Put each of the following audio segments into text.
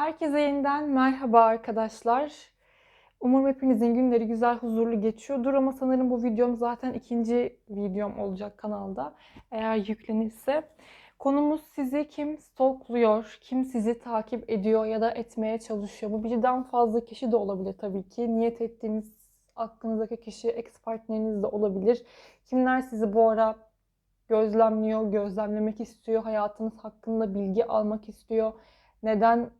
Herkese yeniden merhaba arkadaşlar. Umarım hepinizin günleri güzel, huzurlu geçiyordur ama sanırım bu videom zaten ikinci videom olacak kanalda. Eğer yüklenirse. Konumuz sizi kim stalkluyor, kim sizi takip ediyor ya da etmeye çalışıyor. Bu birden fazla kişi de olabilir tabii ki. Niyet ettiğiniz aklınızdaki kişi ex partneriniz de olabilir. Kimler sizi bu ara gözlemliyor, gözlemlemek istiyor, hayatınız hakkında bilgi almak istiyor. Neden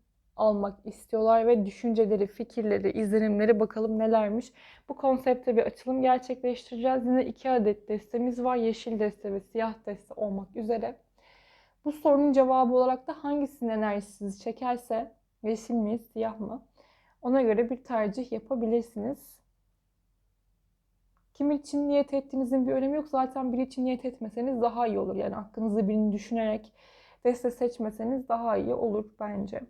almak istiyorlar ve düşünceleri, fikirleri, izlenimleri bakalım nelermiş. Bu konsepte bir açılım gerçekleştireceğiz. Yine iki adet destemiz var. Yeşil deste ve siyah deste olmak üzere. Bu sorunun cevabı olarak da hangisinin enerjisi çekerse yeşil mi, siyah mı? Ona göre bir tercih yapabilirsiniz. Kim için niyet ettiğinizin bir önemi yok. Zaten biri için niyet etmeseniz daha iyi olur. Yani hakkınızda birini düşünerek deste seçmeseniz daha iyi olur bence.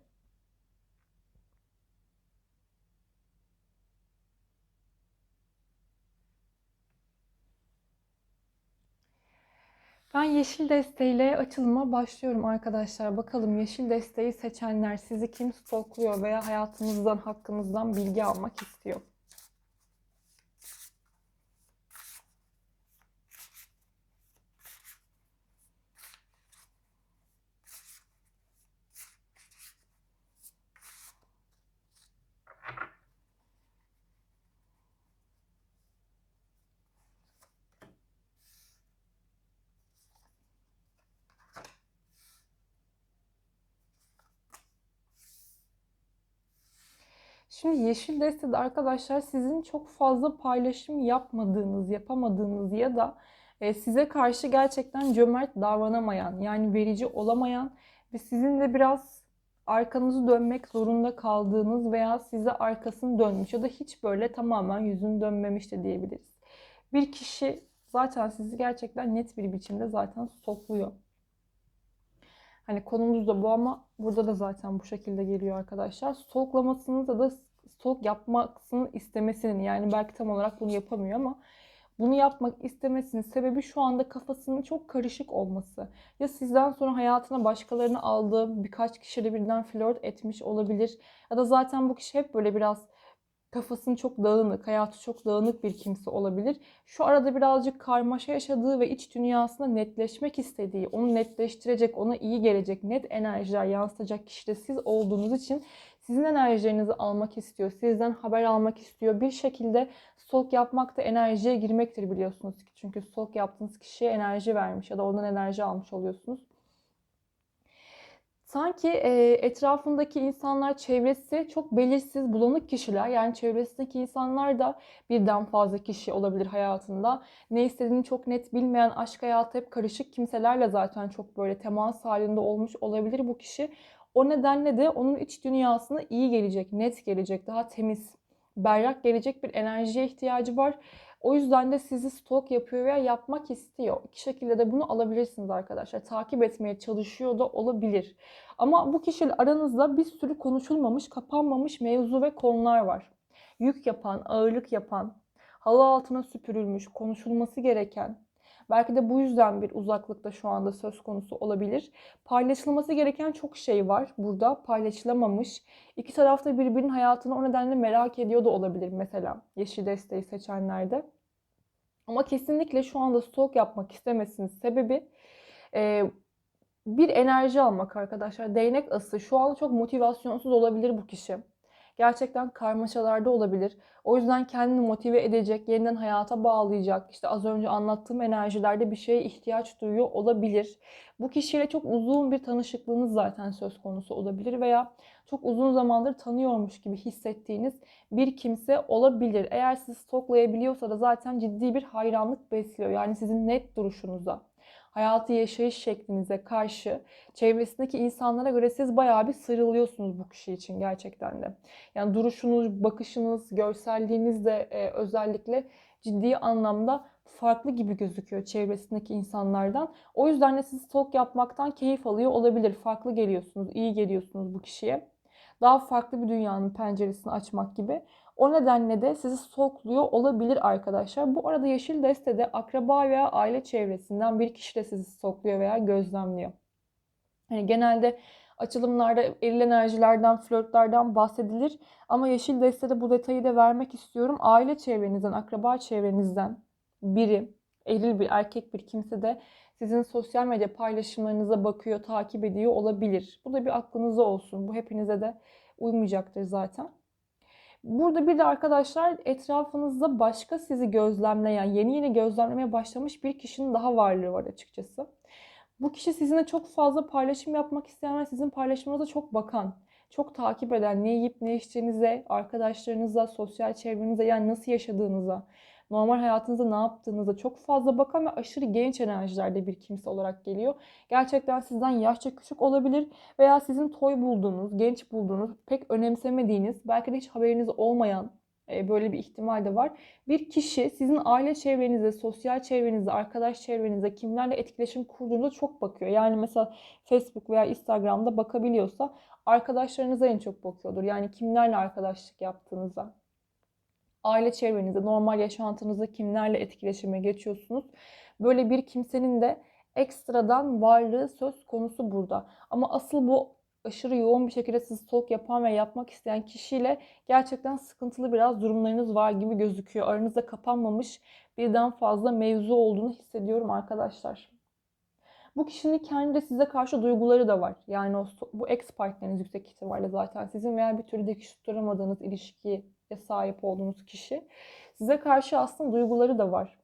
Ben yeşil desteğiyle açılıma başlıyorum arkadaşlar. Bakalım yeşil desteği seçenler sizi kim stalkluyor veya hayatınızdan, hakkınızdan bilgi almak istiyor. Şimdi yeşil destede arkadaşlar sizin çok fazla paylaşım yapmadığınız, yapamadığınız ya da e, size karşı gerçekten cömert davranamayan, yani verici olamayan ve sizin de biraz arkanızı dönmek zorunda kaldığınız veya size arkasını dönmüş ya da hiç böyle tamamen yüzünü dönmemiş de diyebiliriz. Bir kişi zaten sizi gerçekten net bir biçimde zaten stokluyor. Hani konumuz da bu ama burada da zaten bu şekilde geliyor arkadaşlar. Stalklamasını da stalk yapmasını istemesinin yani belki tam olarak bunu yapamıyor ama bunu yapmak istemesinin sebebi şu anda kafasının çok karışık olması. Ya sizden sonra hayatına başkalarını aldığı birkaç kişiyle birden flört etmiş olabilir. Ya da zaten bu kişi hep böyle biraz kafasını çok dağınık, hayatı çok dağınık bir kimse olabilir. Şu arada birazcık karmaşa yaşadığı ve iç dünyasında netleşmek istediği, onu netleştirecek, ona iyi gelecek, net enerjiler yansıtacak kişi de siz olduğunuz için sizin enerjilerinizi almak istiyor, sizden haber almak istiyor. Bir şekilde stalk yapmak da enerjiye girmektir biliyorsunuz ki. Çünkü stalk yaptığınız kişiye enerji vermiş ya da ondan enerji almış oluyorsunuz sanki e, etrafındaki insanlar, çevresi çok belirsiz, bulanık kişiler. Yani çevresindeki insanlar da birden fazla kişi olabilir hayatında. Ne istediğini çok net bilmeyen, aşk hayatı hep karışık kimselerle zaten çok böyle temas halinde olmuş olabilir bu kişi. O nedenle de onun iç dünyasına iyi gelecek, net gelecek, daha temiz, berrak gelecek bir enerjiye ihtiyacı var. O yüzden de sizi stalk yapıyor veya yapmak istiyor. İki şekilde de bunu alabilirsiniz arkadaşlar. Takip etmeye çalışıyor da olabilir. Ama bu kişiyle aranızda bir sürü konuşulmamış, kapanmamış mevzu ve konular var. Yük yapan, ağırlık yapan, halı altına süpürülmüş, konuşulması gereken, Belki de bu yüzden bir uzaklıkta şu anda söz konusu olabilir. Paylaşılması gereken çok şey var burada paylaşılamamış. İki taraf da birbirinin hayatını o nedenle merak ediyor da olabilir mesela yeşil desteği seçenlerde. Ama kesinlikle şu anda stalk yapmak istemesinin sebebi e, bir enerji almak arkadaşlar. Değnek ası. Şu anda çok motivasyonsuz olabilir bu kişi gerçekten karmaşalarda olabilir. O yüzden kendini motive edecek, yeniden hayata bağlayacak, işte az önce anlattığım enerjilerde bir şeye ihtiyaç duyuyor olabilir. Bu kişiyle çok uzun bir tanışıklığınız zaten söz konusu olabilir veya çok uzun zamandır tanıyormuş gibi hissettiğiniz bir kimse olabilir. Eğer sizi stoklayabiliyorsa da zaten ciddi bir hayranlık besliyor. Yani sizin net duruşunuza hayatı yaşayış şeklinize karşı çevresindeki insanlara göre siz bayağı bir sarılıyorsunuz bu kişi için gerçekten de. Yani duruşunuz, bakışınız, görselliğiniz de e, özellikle ciddi anlamda farklı gibi gözüküyor çevresindeki insanlardan. O yüzden de siz stalk yapmaktan keyif alıyor olabilir. Farklı geliyorsunuz, iyi geliyorsunuz bu kişiye. Daha farklı bir dünyanın penceresini açmak gibi. O nedenle de sizi stalkluyor olabilir arkadaşlar. Bu arada yeşil destede akraba veya aile çevresinden bir kişi de sizi stalkluyor veya gözlemliyor. Yani genelde Açılımlarda eril enerjilerden, flörtlerden bahsedilir. Ama yeşil destede bu detayı da vermek istiyorum. Aile çevrenizden, akraba çevrenizden biri, eril bir erkek bir kimse de sizin sosyal medya paylaşımlarınıza bakıyor, takip ediyor olabilir. Bu da bir aklınızda olsun. Bu hepinize de uymayacaktır zaten. Burada bir de arkadaşlar etrafınızda başka sizi gözlemleyen, yeni yeni gözlemlemeye başlamış bir kişinin daha varlığı var açıkçası. Bu kişi sizinle çok fazla paylaşım yapmak isteyen ve sizin paylaşımınıza çok bakan, çok takip eden, ne yiyip ne içtiğinize, arkadaşlarınıza, sosyal çevrenize yani nasıl yaşadığınıza, normal hayatınızda ne yaptığınıza çok fazla bakan ve aşırı genç enerjilerde bir kimse olarak geliyor. Gerçekten sizden yaşça küçük olabilir veya sizin toy bulduğunuz, genç bulduğunuz, pek önemsemediğiniz, belki de hiç haberiniz olmayan e, böyle bir ihtimal de var. Bir kişi sizin aile çevrenize, sosyal çevrenize, arkadaş çevrenize kimlerle etkileşim kurduğunuza çok bakıyor. Yani mesela Facebook veya Instagram'da bakabiliyorsa arkadaşlarınıza en çok bakıyordur. Yani kimlerle arkadaşlık yaptığınıza, aile çevrenizde, normal yaşantınızda kimlerle etkileşime geçiyorsunuz. Böyle bir kimsenin de ekstradan varlığı söz konusu burada. Ama asıl bu aşırı yoğun bir şekilde sizi stalk yapan ve yapmak isteyen kişiyle gerçekten sıkıntılı biraz durumlarınız var gibi gözüküyor. Aranızda kapanmamış birden fazla mevzu olduğunu hissediyorum arkadaşlar. Bu kişinin kendi de size karşı duyguları da var. Yani o, bu ex partneriniz yüksek ihtimalle zaten sizin veya bir türlü dikiş tutturamadığınız ilişkiye sahip olduğunuz kişi. Size karşı aslında duyguları da var.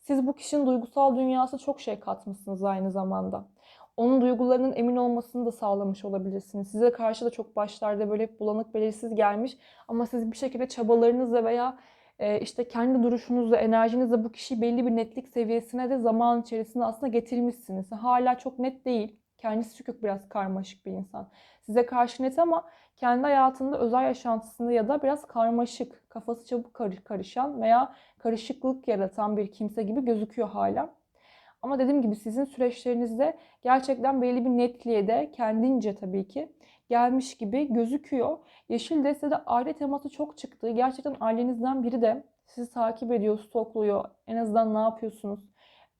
Siz bu kişinin duygusal dünyasına çok şey katmışsınız aynı zamanda onun duygularının emin olmasını da sağlamış olabilirsiniz. Size karşı da çok başlarda böyle bulanık belirsiz gelmiş ama siz bir şekilde çabalarınızla veya e, işte kendi duruşunuzla, enerjinizle bu kişiyi belli bir netlik seviyesine de zaman içerisinde aslında getirmişsiniz. Hala çok net değil. Kendisi çünkü biraz karmaşık bir insan. Size karşı net ama kendi hayatında özel yaşantısında ya da biraz karmaşık, kafası çabuk karışan veya karışıklık yaratan bir kimse gibi gözüküyor hala. Ama dediğim gibi sizin süreçlerinizde gerçekten belli bir netliğe de kendince tabii ki gelmiş gibi gözüküyor. Yeşil destede aile teması çok çıktı. Gerçekten ailenizden biri de sizi takip ediyor, stokluyor. En azından ne yapıyorsunuz?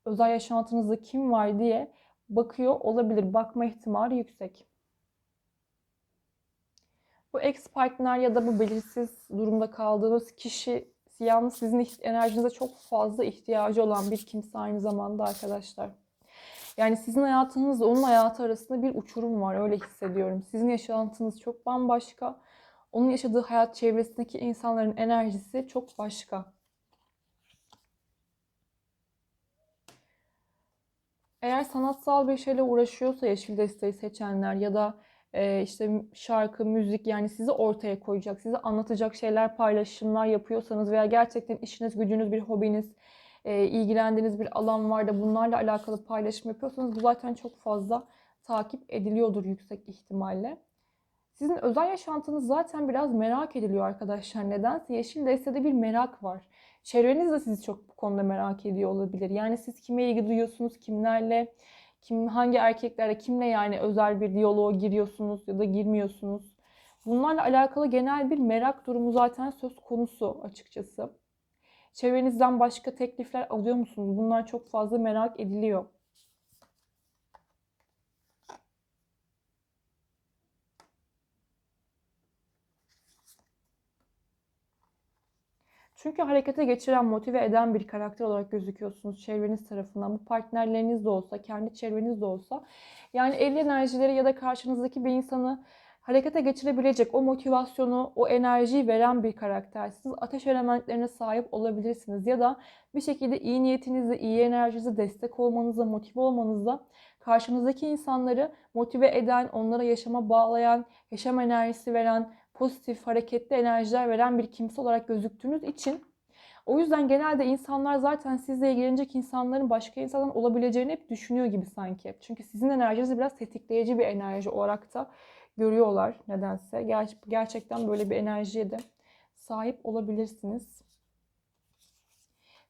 Özel yaşantınızda kim var diye bakıyor olabilir. Bakma ihtimali yüksek. Bu ex partner ya da bu belirsiz durumda kaldığınız kişi Yalnız sizin enerjinize çok fazla ihtiyacı olan bir kimse aynı zamanda arkadaşlar. Yani sizin hayatınızla onun hayatı arasında bir uçurum var. Öyle hissediyorum. Sizin yaşantınız çok bambaşka. Onun yaşadığı hayat çevresindeki insanların enerjisi çok başka. Eğer sanatsal bir şeyle uğraşıyorsa yeşil desteği seçenler ya da e, işte şarkı, müzik yani sizi ortaya koyacak, size anlatacak şeyler, paylaşımlar yapıyorsanız veya gerçekten işiniz, gücünüz, bir hobiniz, e, ilgilendiğiniz bir alan var da bunlarla alakalı paylaşım yapıyorsanız bu zaten çok fazla takip ediliyordur yüksek ihtimalle. Sizin özel yaşantınız zaten biraz merak ediliyor arkadaşlar. Nedense Yeşil Deste'de bir merak var. Çevreniz de sizi çok bu konuda merak ediyor olabilir. Yani siz kime ilgi duyuyorsunuz, kimlerle kim hangi erkeklerle kimle yani özel bir diyaloğa giriyorsunuz ya da girmiyorsunuz. Bunlarla alakalı genel bir merak durumu zaten söz konusu açıkçası. Çevrenizden başka teklifler alıyor musunuz? Bunlar çok fazla merak ediliyor. Çünkü harekete geçiren, motive eden bir karakter olarak gözüküyorsunuz çevreniz tarafından. Bu partnerleriniz de olsa, kendi çevreniz de olsa. Yani evli enerjileri ya da karşınızdaki bir insanı harekete geçirebilecek o motivasyonu, o enerjiyi veren bir karaktersiniz. Ateş elementlerine sahip olabilirsiniz ya da bir şekilde iyi niyetinizle, iyi enerjinize destek olmanızla, motive olmanızla karşınızdaki insanları motive eden, onlara yaşama bağlayan, yaşam enerjisi veren, pozitif, hareketli enerjiler veren bir kimse olarak gözüktüğünüz için o yüzden genelde insanlar zaten sizle ilgilenecek insanların başka insanların olabileceğini hep düşünüyor gibi sanki. Çünkü sizin enerjinizi biraz tetikleyici bir enerji olarak da görüyorlar nedense. Ger gerçekten böyle bir enerjiye de sahip olabilirsiniz.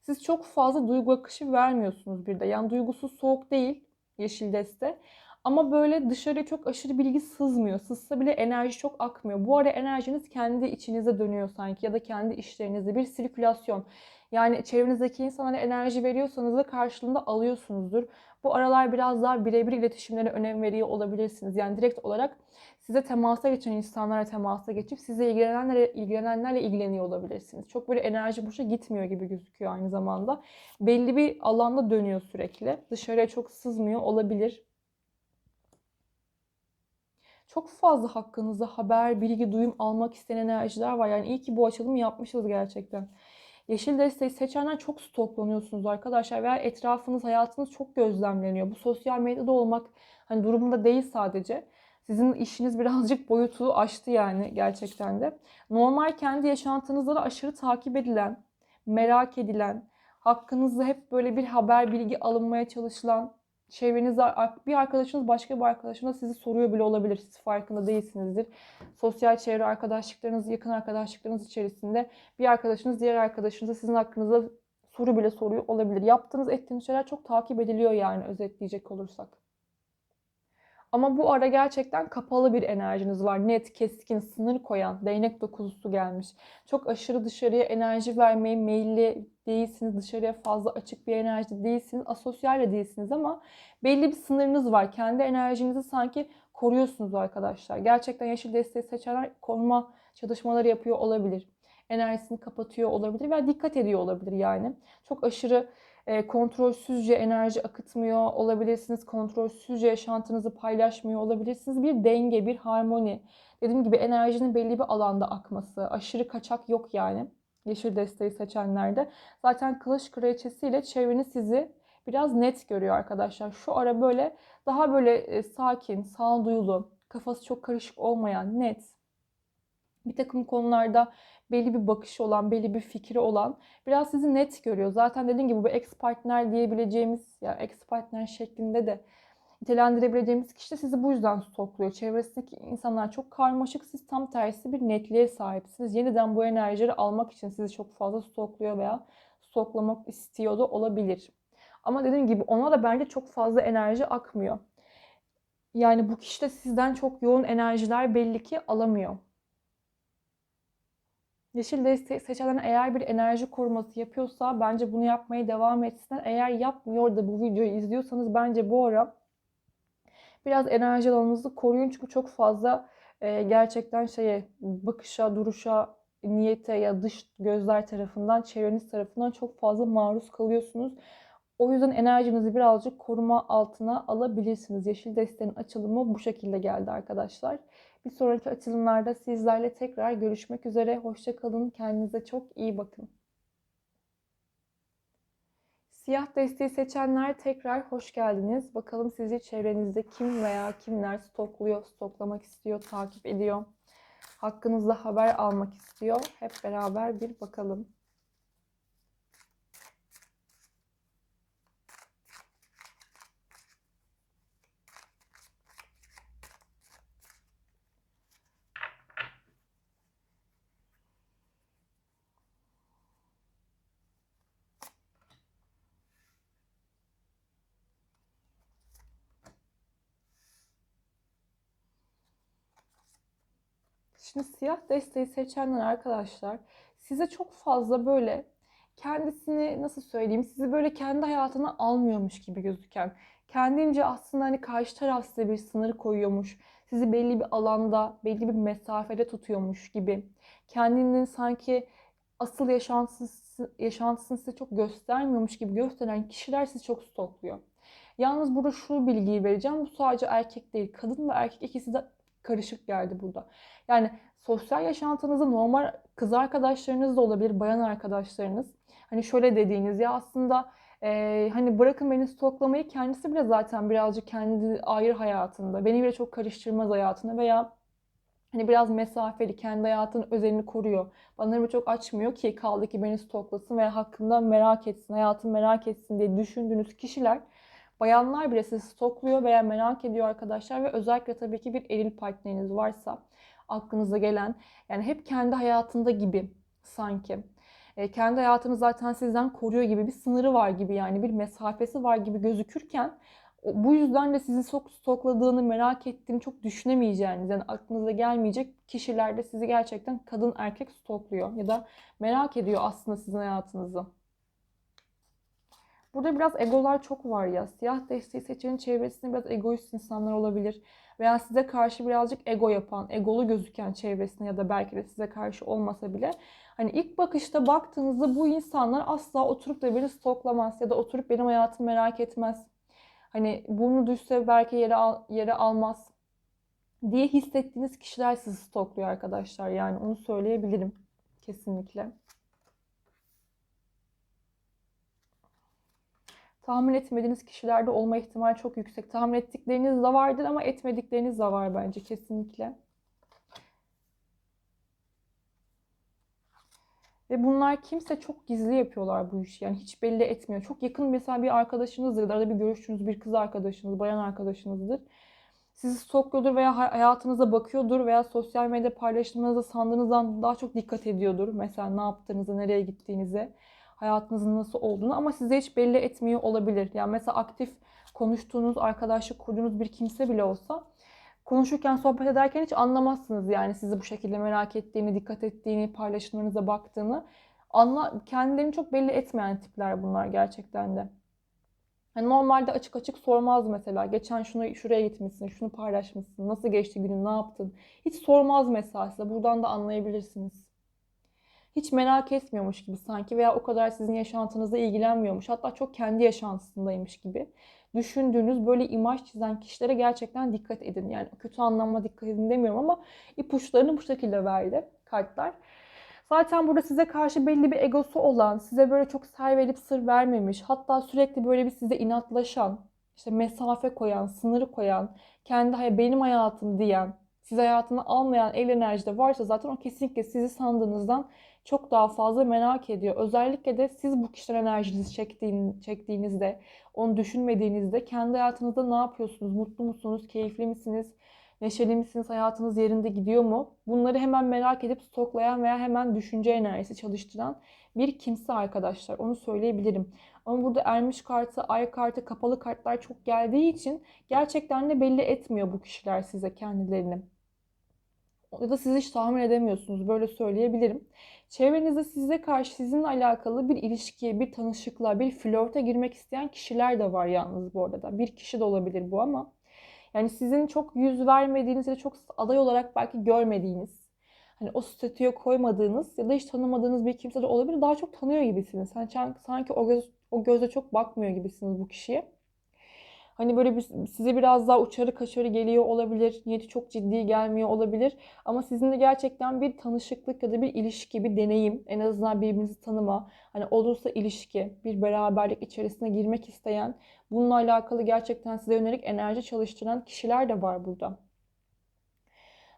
Siz çok fazla duygu akışı vermiyorsunuz bir de. Yani duygusu soğuk değil yeşil deste. Ama böyle dışarıya çok aşırı bilgi sızmıyor. Sızsa bile enerji çok akmıyor. Bu ara enerjiniz kendi içinize dönüyor sanki ya da kendi işlerinizde bir sirkülasyon. Yani çevrenizdeki insanlara enerji veriyorsanız da karşılığında alıyorsunuzdur. Bu aralar biraz daha birebir iletişimlere önem veriyor olabilirsiniz. Yani direkt olarak size temasa geçen insanlara temasa geçip size ilgilenenlere, ilgilenenlerle ilgileniyor olabilirsiniz. Çok böyle enerji boşa gitmiyor gibi gözüküyor aynı zamanda. Belli bir alanda dönüyor sürekli. Dışarıya çok sızmıyor olabilir. Çok fazla hakkınızda haber, bilgi, duyum almak isteyen enerjiler var. Yani iyi ki bu açılımı yapmışız gerçekten. Yeşil desteği seçenler çok stoklanıyorsunuz arkadaşlar veya etrafınız, hayatınız çok gözlemleniyor. Bu sosyal medyada olmak hani durumunda değil sadece. Sizin işiniz birazcık boyutu aştı yani gerçekten de. Normal kendi yaşantınızda da aşırı takip edilen, merak edilen, hakkınızda hep böyle bir haber, bilgi alınmaya çalışılan, çevrenizde bir arkadaşınız başka bir arkadaşına sizi soruyor bile olabilir. Siz farkında değilsinizdir. Sosyal çevre arkadaşlıklarınız, yakın arkadaşlıklarınız içerisinde bir arkadaşınız diğer arkadaşınıza sizin hakkınızda soru bile soruyor olabilir. Yaptığınız, ettiğiniz şeyler çok takip ediliyor yani özetleyecek olursak. Ama bu ara gerçekten kapalı bir enerjiniz var. Net, keskin, sınır koyan, değnek dokuzusu gelmiş. Çok aşırı dışarıya enerji vermeye meyilli değilsiniz. Dışarıya fazla açık bir enerji değilsiniz. Asosyal de değilsiniz ama belli bir sınırınız var. Kendi enerjinizi sanki koruyorsunuz arkadaşlar. Gerçekten yeşil desteği seçenler koruma çalışmaları yapıyor olabilir. Enerjisini kapatıyor olabilir veya dikkat ediyor olabilir yani. Çok aşırı e, kontrolsüzce enerji akıtmıyor olabilirsiniz. Kontrolsüzce yaşantınızı paylaşmıyor olabilirsiniz. Bir denge, bir harmoni. Dediğim gibi enerjinin belli bir alanda akması. Aşırı kaçak yok yani. Yeşil desteği seçenlerde. Zaten kılıç kraliçesiyle çevreniz sizi biraz net görüyor arkadaşlar. Şu ara böyle daha böyle e, sakin, sağduyulu, kafası çok karışık olmayan, net, bir takım konularda belli bir bakışı olan, belli bir fikri olan biraz sizi net görüyor. Zaten dediğim gibi bu ex partner diyebileceğimiz ya ex partner şeklinde de nitelendirebileceğimiz kişi de sizi bu yüzden stokluyor. Çevresindeki insanlar çok karmaşık. Siz tam tersi bir netliğe sahipsiniz. Yeniden bu enerjileri almak için sizi çok fazla stokluyor veya stoklamak istiyor da olabilir. Ama dediğim gibi ona da bence çok fazla enerji akmıyor. Yani bu kişi de sizden çok yoğun enerjiler belli ki alamıyor. Yeşil desteği seçen eğer bir enerji koruması yapıyorsa bence bunu yapmaya devam etsinler. Eğer yapmıyor da bu videoyu izliyorsanız bence bu ara biraz enerji alanınızı koruyun. Çünkü çok fazla e, gerçekten şeye bakışa, duruşa, niyete ya dış gözler tarafından, çevreniz tarafından çok fazla maruz kalıyorsunuz. O yüzden enerjinizi birazcık koruma altına alabilirsiniz. Yeşil desteğin açılımı bu şekilde geldi arkadaşlar. Bir sonraki açılımlarda sizlerle tekrar görüşmek üzere. Hoşçakalın. Kendinize çok iyi bakın. Siyah desteği seçenler tekrar hoş geldiniz. Bakalım sizi çevrenizde kim veya kimler stokluyor, stoklamak istiyor, takip ediyor. Hakkınızda haber almak istiyor. Hep beraber bir bakalım. Şimdi siyah desteği seçenler arkadaşlar size çok fazla böyle kendisini nasıl söyleyeyim sizi böyle kendi hayatına almıyormuş gibi gözüken kendince aslında hani karşı taraf size bir sınır koyuyormuş sizi belli bir alanda belli bir mesafede tutuyormuş gibi kendinin sanki asıl yaşantısını, yaşantısını size çok göstermiyormuş gibi gösteren kişiler sizi çok stokluyor. Yalnız burada şu bilgiyi vereceğim. Bu sadece erkek değil. Kadın ve erkek ikisi de karışık geldi burada. Yani sosyal yaşantınızda normal kız arkadaşlarınız da olabilir, bayan arkadaşlarınız. Hani şöyle dediğiniz ya aslında e, hani bırakın beni stoklamayı kendisi bile zaten birazcık kendi ayrı hayatında. Beni bile çok karıştırmaz hayatında veya hani biraz mesafeli kendi hayatının özelini koruyor. Bana çok açmıyor ki kaldı ki beni stoklasın veya hakkında merak etsin, hayatını merak etsin diye düşündüğünüz kişiler Bayanlar bile sizi stokluyor veya merak ediyor arkadaşlar ve özellikle tabii ki bir eril partneriniz varsa aklınıza gelen yani hep kendi hayatında gibi sanki. E, kendi hayatını zaten sizden koruyor gibi bir sınırı var gibi yani bir mesafesi var gibi gözükürken bu yüzden de sizi çok stokladığını, merak ettiğini çok düşünemeyeceğiniz yani aklınıza gelmeyecek kişilerde sizi gerçekten kadın erkek stokluyor ya da merak ediyor aslında sizin hayatınızı. Burada biraz egolar çok var ya. Siyah desteği seçenin çevresinde biraz egoist insanlar olabilir. Veya size karşı birazcık ego yapan, egolu gözüken çevresine ya da belki de size karşı olmasa bile. Hani ilk bakışta baktığınızda bu insanlar asla oturup da beni stoklamaz ya da oturup benim hayatımı merak etmez. Hani bunu düşse belki yere, al, yere almaz diye hissettiğiniz kişiler sizi stokluyor arkadaşlar. Yani onu söyleyebilirim kesinlikle. Tahmin etmediğiniz kişilerde olma ihtimali çok yüksek. Tahmin ettikleriniz de vardır ama etmedikleriniz de var bence kesinlikle. Ve bunlar kimse çok gizli yapıyorlar bu işi. Yani hiç belli etmiyor. Çok yakın mesela bir arkadaşınızdır. Arada bir görüştüğünüz bir kız arkadaşınız, bayan arkadaşınızdır. Sizi stokluyordur veya hayatınıza bakıyordur veya sosyal medya paylaşımlarınızda sandığınızdan daha çok dikkat ediyordur. Mesela ne yaptığınızı, nereye gittiğinize hayatınızın nasıl olduğunu ama size hiç belli etmiyor olabilir. Yani mesela aktif konuştuğunuz, arkadaşlık kurduğunuz bir kimse bile olsa konuşurken, sohbet ederken hiç anlamazsınız yani sizi bu şekilde merak ettiğini, dikkat ettiğini, paylaşımlarınıza baktığını. Anla, kendilerini çok belli etmeyen tipler bunlar gerçekten de. Yani normalde açık açık sormaz mesela. Geçen şunu şuraya gitmişsin, şunu paylaşmışsın, nasıl geçti günün, ne yaptın? Hiç sormaz mesela size. Buradan da anlayabilirsiniz hiç merak etmiyormuş gibi sanki veya o kadar sizin yaşantınızda ilgilenmiyormuş. Hatta çok kendi yaşantısındaymış gibi düşündüğünüz böyle imaj çizen kişilere gerçekten dikkat edin. Yani kötü anlamda dikkat edin demiyorum ama ipuçlarını bu şekilde verdi kartlar. Zaten burada size karşı belli bir egosu olan, size böyle çok ser verip sır vermemiş, hatta sürekli böyle bir size inatlaşan, işte mesafe koyan, sınırı koyan, kendi benim hayatım diyen, siz hayatını almayan el enerjide varsa zaten o kesinlikle sizi sandığınızdan çok daha fazla merak ediyor. Özellikle de siz bu kişiden enerjinizi çektiğin, çektiğinizde, onu düşünmediğinizde kendi hayatınızda ne yapıyorsunuz? Mutlu musunuz? Keyifli misiniz? Neşeli misiniz? Hayatınız yerinde gidiyor mu? Bunları hemen merak edip stoklayan veya hemen düşünce enerjisi çalıştıran bir kimse arkadaşlar. Onu söyleyebilirim. Ama burada ermiş kartı, ay kartı, kapalı kartlar çok geldiği için gerçekten de belli etmiyor bu kişiler size kendilerini ya da siz hiç tahmin edemiyorsunuz. Böyle söyleyebilirim. Çevrenizde size karşı sizinle alakalı bir ilişkiye, bir tanışıklığa, bir flörte girmek isteyen kişiler de var yalnız bu arada. Bir kişi de olabilir bu ama yani sizin çok yüz vermediğiniz ya da çok aday olarak belki görmediğiniz hani o statüye koymadığınız ya da hiç tanımadığınız bir kimse de olabilir. Daha çok tanıyor gibisiniz. Yani sanki o göz o gözle çok bakmıyor gibisiniz bu kişiye. Hani böyle bir, size biraz daha uçarı kaçarı geliyor olabilir. Niyeti çok ciddi gelmiyor olabilir. Ama sizinle gerçekten bir tanışıklık ya da bir ilişki, bir deneyim, en azından birbirinizi tanıma, hani olursa ilişki, bir beraberlik içerisine girmek isteyen, bununla alakalı gerçekten size yönelik enerji çalıştıran kişiler de var burada.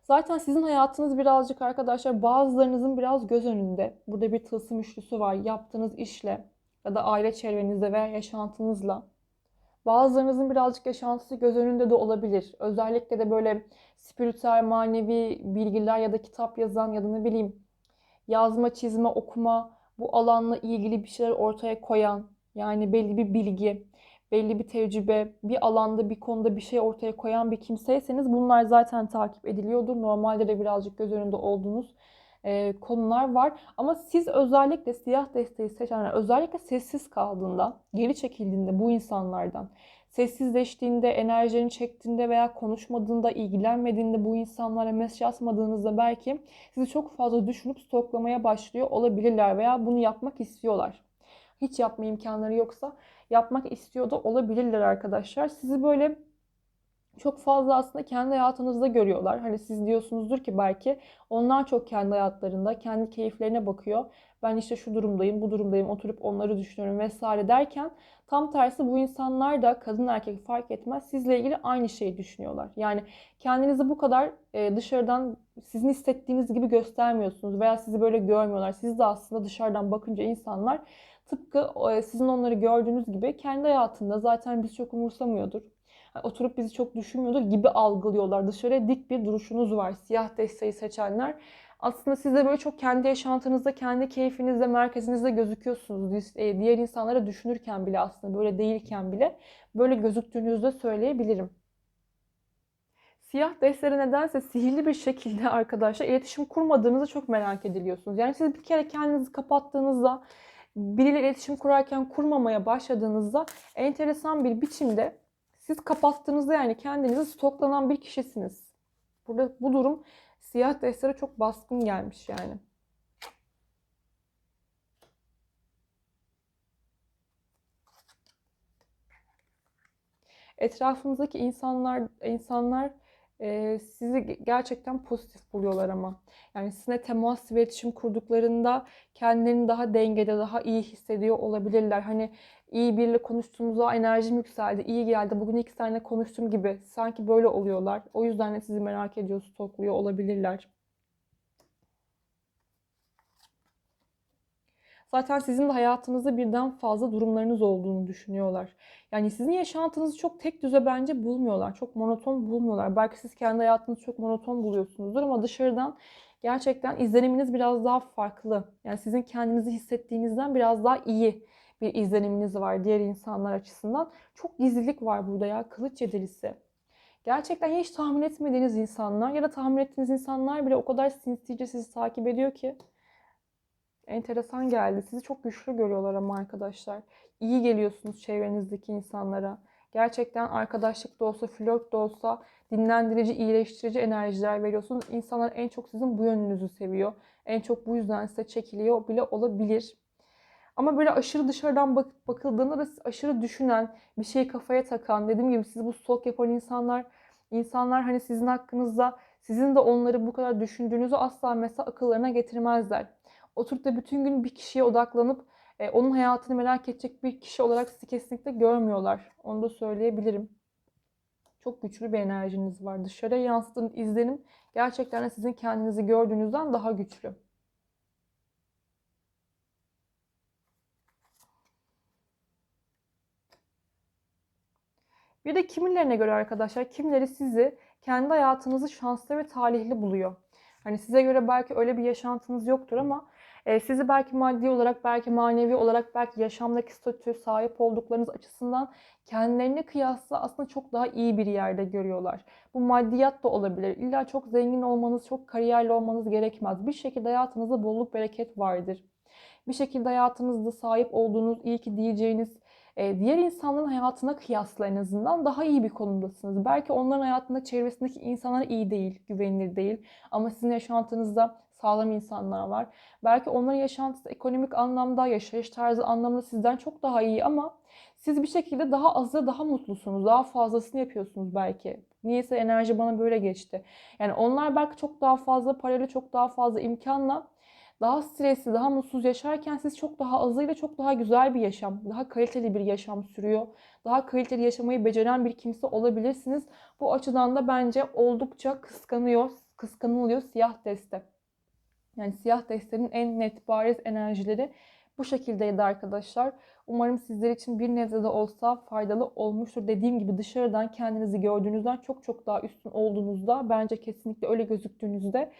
Zaten sizin hayatınız birazcık arkadaşlar bazılarınızın biraz göz önünde. Burada bir tılsım üçlüsü var. Yaptığınız işle ya da aile çevrenizde veya yaşantınızla Bazılarınızın birazcık yaşantısı göz önünde de olabilir. Özellikle de böyle spiritüel, manevi bilgiler ya da kitap yazan ya da ne bileyim yazma, çizme, okuma bu alanla ilgili bir şeyler ortaya koyan yani belli bir bilgi, belli bir tecrübe, bir alanda bir konuda bir şey ortaya koyan bir kimseyseniz bunlar zaten takip ediliyordur. Normalde de birazcık göz önünde olduğunuz e, konular var. Ama siz özellikle siyah desteği seçenler özellikle sessiz kaldığında, geri çekildiğinde bu insanlardan, sessizleştiğinde, enerjini çektiğinde veya konuşmadığında, ilgilenmediğinde bu insanlara mesaj atmadığınızda belki sizi çok fazla düşünüp stoklamaya başlıyor olabilirler veya bunu yapmak istiyorlar. Hiç yapma imkanları yoksa yapmak istiyor da olabilirler arkadaşlar. Sizi böyle çok fazla aslında kendi hayatınızda görüyorlar. Hani siz diyorsunuzdur ki belki onlar çok kendi hayatlarında, kendi keyiflerine bakıyor. Ben işte şu durumdayım, bu durumdayım, oturup onları düşünüyorum vesaire derken tam tersi bu insanlar da kadın erkek fark etmez sizle ilgili aynı şeyi düşünüyorlar. Yani kendinizi bu kadar e, dışarıdan sizin hissettiğiniz gibi göstermiyorsunuz veya sizi böyle görmüyorlar. Siz de aslında dışarıdan bakınca insanlar tıpkı e, sizin onları gördüğünüz gibi kendi hayatında zaten biz çok umursamıyordur oturup bizi çok düşünmüyordur gibi algılıyorlar. Dışarıya dik bir duruşunuz var. Siyah desteği seçenler. Aslında siz de böyle çok kendi yaşantınızda, kendi keyfinizde, merkezinizde gözüküyorsunuz. E, diğer insanlara düşünürken bile aslında böyle değilken bile böyle gözüktüğünüzde söyleyebilirim. Siyah destleri nedense sihirli bir şekilde arkadaşlar iletişim kurmadığınızı çok merak ediliyorsunuz. Yani siz bir kere kendinizi kapattığınızda biriyle iletişim kurarken kurmamaya başladığınızda enteresan bir biçimde siz kapattığınızda yani kendinizi stoklanan bir kişisiniz. Burada bu durum siyah destere çok baskın gelmiş yani. Etrafınızdaki insanlar insanlar e, sizi gerçekten pozitif buluyorlar ama. Yani sizinle temas ve iletişim kurduklarında kendilerini daha dengede, daha iyi hissediyor olabilirler. Hani iyi biriyle konuştuğunuzda enerjim yükseldi, iyi geldi, bugün iki tane konuştum gibi. Sanki böyle oluyorlar. O yüzden de sizi merak ediyor, stokluyor olabilirler. Zaten sizin de hayatınızda birden fazla durumlarınız olduğunu düşünüyorlar. Yani sizin yaşantınızı çok tek düze bence bulmuyorlar. Çok monoton bulmuyorlar. Belki siz kendi hayatınızı çok monoton buluyorsunuzdur ama dışarıdan gerçekten izleniminiz biraz daha farklı. Yani sizin kendinizi hissettiğinizden biraz daha iyi bir izleniminiz var diğer insanlar açısından. Çok gizlilik var burada ya. Kılıç yedilisi. Gerçekten hiç tahmin etmediğiniz insanlar ya da tahmin ettiğiniz insanlar bile o kadar sinsice sizi takip ediyor ki enteresan geldi. Sizi çok güçlü görüyorlar ama arkadaşlar. İyi geliyorsunuz çevrenizdeki insanlara. Gerçekten arkadaşlık da olsa, flört de olsa dinlendirici, iyileştirici enerjiler veriyorsunuz. İnsanlar en çok sizin bu yönünüzü seviyor. En çok bu yüzden size çekiliyor bile olabilir. Ama böyle aşırı dışarıdan bak bakıldığında da aşırı düşünen, bir şeyi kafaya takan, dediğim gibi siz bu stalk yapan insanlar, insanlar hani sizin hakkınızda sizin de onları bu kadar düşündüğünüzü asla mesela akıllarına getirmezler oturup da bütün gün bir kişiye odaklanıp e, onun hayatını merak edecek bir kişi olarak sizi kesinlikle görmüyorlar. Onu da söyleyebilirim. Çok güçlü bir enerjiniz var. Dışarıya yansıtın izlenim gerçekten de sizin kendinizi gördüğünüzden daha güçlü. Bir de kimilerine göre arkadaşlar, kimileri sizi kendi hayatınızı şanslı ve talihli buluyor. Hani size göre belki öyle bir yaşantınız yoktur ama e, sizi belki maddi olarak, belki manevi olarak, belki yaşamdaki statü sahip olduklarınız açısından kendilerine kıyasla aslında çok daha iyi bir yerde görüyorlar. Bu maddiyat da olabilir. İlla çok zengin olmanız, çok kariyerli olmanız gerekmez. Bir şekilde hayatınızda bolluk bereket vardır. Bir şekilde hayatınızda sahip olduğunuz, iyi ki diyeceğiniz e, diğer insanların hayatına kıyasla en azından daha iyi bir konumdasınız. Belki onların hayatında çevresindeki insanlar iyi değil, güvenilir değil. Ama sizin yaşantınızda sağlam insanlar var. Belki onların yaşantısı ekonomik anlamda, yaşayış tarzı anlamında sizden çok daha iyi ama siz bir şekilde daha azı daha mutlusunuz. Daha fazlasını yapıyorsunuz belki. Niyeyse enerji bana böyle geçti. Yani onlar belki çok daha fazla parayla, çok daha fazla imkanla daha stresli, daha mutsuz yaşarken siz çok daha azıyla çok daha güzel bir yaşam, daha kaliteli bir yaşam sürüyor. Daha kaliteli yaşamayı beceren bir kimse olabilirsiniz. Bu açıdan da bence oldukça kıskanıyor, kıskanılıyor siyah deste. Yani siyah destenin en net bariz enerjileri bu şekildeydi arkadaşlar. Umarım sizler için bir nebze de olsa faydalı olmuştur. Dediğim gibi dışarıdan kendinizi gördüğünüzden çok çok daha üstün olduğunuzda bence kesinlikle öyle gözüktüğünüzde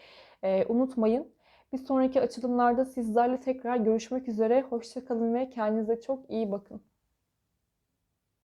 e, unutmayın. Bir sonraki açılımlarda sizlerle tekrar görüşmek üzere. Hoşçakalın ve kendinize çok iyi bakın.